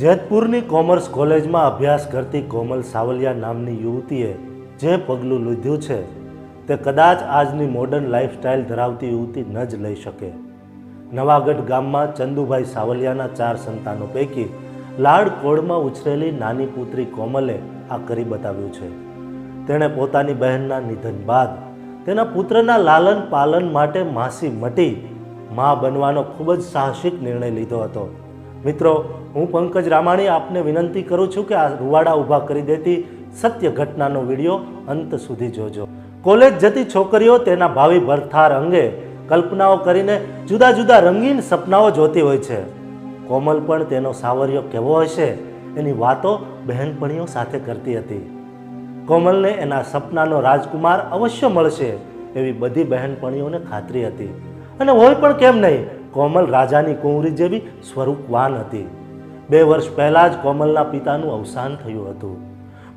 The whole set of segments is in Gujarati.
જેતપુરની કોમર્સ કોલેજમાં અભ્યાસ કરતી કોમલ સાવલિયા નામની યુવતીએ જે પગલું લીધું છે, તે કદાચ આજની મોડર્ન લાઇફસ્ટાઇલ ધરાવતી યુવતી ન જ લઈ શકે. નવાગઢ ગામમાં ચંદુભાઈ સાવલિયાના ચાર સંતાનો પૈકી લાડ કોળમાં ઉછરેલી નાની પુત્રી કોમલે આ કરી બતાવ્યું છે. તેણે પોતાની બહેનના નિધન બાદ તેના પુત્રના લાલન પાલન માટે માસી મટી મા બનવાનો ખૂબ જ સાહસિક નિર્ણય લીધો હતો. મિત્રો, હું પંકજ રામાણી આપને વિનંતી કરું છું કે આ રૂવાડા ઊભા કરી દેતી સત્ય ઘટનાનો વીડિયો અંત સુધી જોજો. કોલેજ જતી છોકરીઓ તેના ભાવિ ભરથાર અંગે કલ્પનાઓ કરીને જુદા જુદા રંગીન સપનાઓ જોતી હોય છે. કોમલ પણ તેનો સાવર્યો કેવો હશે એની વાતો બહેનપણીઓ સાથે કરતી હતી. કોમલને એના સપનાનો રાજકુમાર અવશ્ય મળશે એવી બધી બહેનપણીઓને ખાતરી હતી. અને હોય પણ કેમ નહીં કોમલ રાજાની કુંવરી જેવી સ્વરૂપવાન હતી. બે વર્ષ પહેલાં જ કોમલના પિતાનું અવસાન થયું હતું.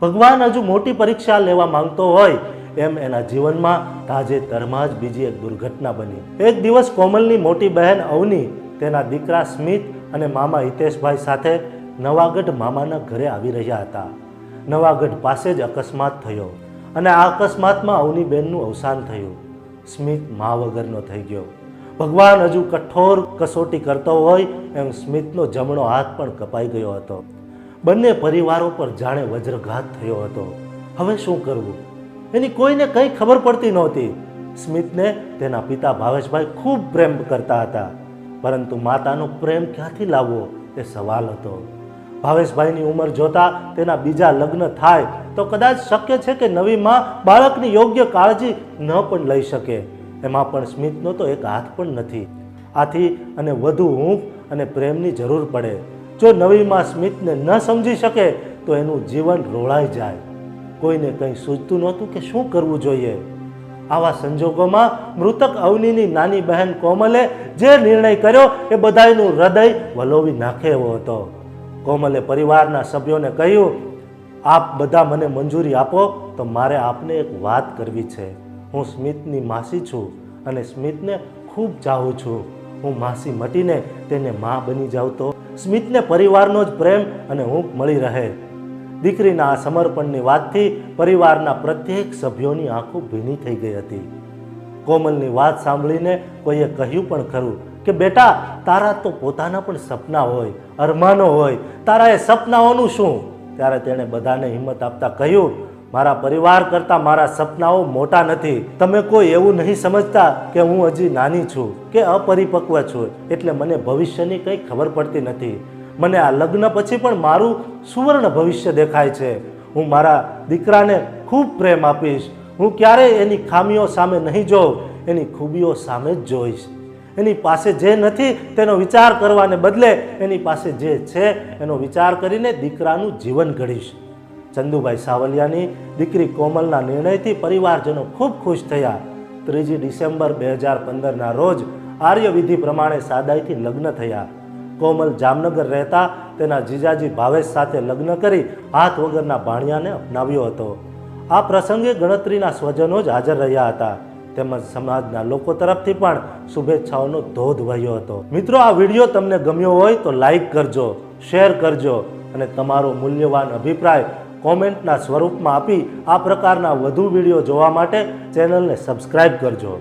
ભગવાન હજુ મોટી પરીક્ષા લેવા માંગતો હોય એમ એના જીવનમાં તાજેતરમાં જ બીજી એક દુર્ઘટના બની. એક દિવસ કોમલની મોટી બહેન અવની તેના દીકરા સ્મિત અને મામા હિતેશભાઈ સાથે નવાગઢ મામાના ઘરે આવી રહ્યા હતા. નવાગઢ પાસે જ અકસ્માત થયો અને આ અકસ્માતમાં અવની બહેનનું અવસાન થયું. સ્મિત મા વગરનો થઈ ગયો. ભગવાન હજુ કઠોર કસોટી કરતો હોય એમ સ્મિતનો જમણો હાથ પણ કપાઈ ગયો હતો. બંને પરિવારો પર જાણે વજ્રઘાત થયો હતો. હવે શું કરવું? એની કોઈને કંઈ ખબર પડતી નહોતી. સ્મિતને તેના પિતા ભાવેશભાઈ ખૂબ પ્રેમ કરતા હતા. પરંતુ માતાનો પ્રેમ ક્યાંથી લાવવો એ સવાલ હતો. ભાવેશભાઈની ઉંમર જોતા તેના બીજા લગ્ન થાય તો કદાચ શક્ય છે કે નવી માં બાળકની યોગ્ય કાળજી ન પણ લઈ શકે. એમાં પણ સ્મિતનો તો એક હાથ પણ નથી. આથી અને વધુ ઊંઘ અને પ્રેમની જરૂર પડે. જો નવીમાં સ્મિતને ન સમજી શકે, તો એનું જીવન રોળાઈ જાય. કોઈને કંઈ સૂચતું નહોતું કે શું કરવું જોઈએ? આવા સંજોગોમાં મૃતક અવનીની નાની બહેન કોમલે જે નિર્ણય કર્યો એ બધાયનું હૃદય વલોવી નાખે એવો હતો. કોમલે પરિવારના સભ્યોને કહ્યું, આપ બધા મને મંજૂરી આપો, તો મારે આપને એક વાત કરવી છે. હું સ્મિતની માસી છું અને સ્મિતને ખૂબ ચાહું છું. હું માસી મટીને તેને મા બની જાઉં તો સ્મિતને પરિવારનો જ પ્રેમ અને હૂંફ મળી રહે. દીકરીના આ સમર્પણની વાતથી પરિવારના પ્રત્યેક સભ્યોની આંખો ભીની થઈ ગઈ હતી. કોમલની વાત સાંભળીને કોઈએ કહ્યું પણ ખરું કે, બેટા, તારા તો પોતાના પણ સપના હોય, અરમાનો હોય. તારા એ સપનાઓનું શું? ત્યારે તેણે બધાને હિંમત આપતા કહ્યું મારા પરિવાર કરતાં મારા સપનાઓ મોટા નથી. તમે કોઈ એવું નહીં સમજતા કે હું હજી નાની છું, કે અપરિપક્વ છું. એટલે મને ભવિષ્યની કંઈ ખબર પડતી નથી. મને આ લગ્ન પછી પણ મારું સુવર્ણ ભવિષ્ય દેખાય છે. હું મારા દીકરાને ખૂબ પ્રેમ આપીશ. હું ક્યારેય એની ખામીઓ સામે નહીં જોઉં, એની ખૂબીઓ સામે જ જોઈશ. એની પાસે જે નથી તેનો વિચાર કરવાને બદલે એની પાસે જે છે એનો વિચાર કરીને દીકરાનું જીવન ઘડીશ. ચંદુભાઈ સાવલિયાની દીકરી કોમલના નિર્ણયથી પરિવારજનો ખૂબ ખુશ થયા. ત્રીજી ડિસેમ્બર બે હજાર પંદરના રોજ આર્યવિધિ પ્રમાણે સાદાઈથી લગ્ન થયા. કોમલ જામનગર રહેતા તેના જીજાજી ભાવેશ સાથે લગ્ન કરી હાથ વગરના ભાણિયાને અપનાવ્યો હતો. આ પ્રસંગે ગણતરીના સ્વજનો જ હાજર રહ્યા હતા. તેમજ સમાજના લોકો તરફથી પણ શુભેચ્છાઓનો ધોધ વહ્યો હતો. મિત્રો, આ વીડિયો તમને ગમ્યો હોય તો લાઈક કરજો, શેર કરજો અને તમારો મૂલ્યવાન અભિપ્રાય કોમેન્ટના સ્વરૂપમાં આપી આ પ્રકારના વધુ વીડિયો જોવા માટે ચેનલને સબસ્ક્રાઈબ કરજો.